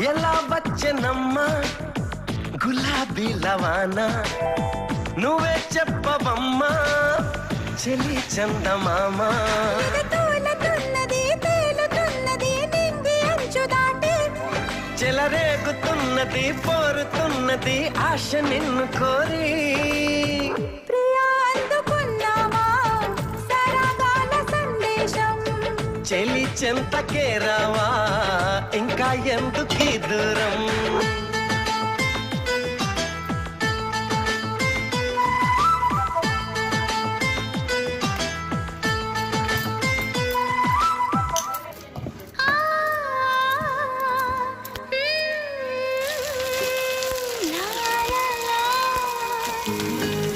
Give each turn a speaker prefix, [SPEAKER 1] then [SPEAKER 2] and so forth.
[SPEAKER 1] ఎలా వచ్చనమ్మా? గులాబీ లవానా? నువ్వే చెప్పవమ్మా? చెలి చందమామా? చెలరేగుతున్నది పోరుతున్నది ఆశ నిన్ను కోరి. చెలి చెంతకే రావా ఇంకా ఎందుకు దూరం? thank you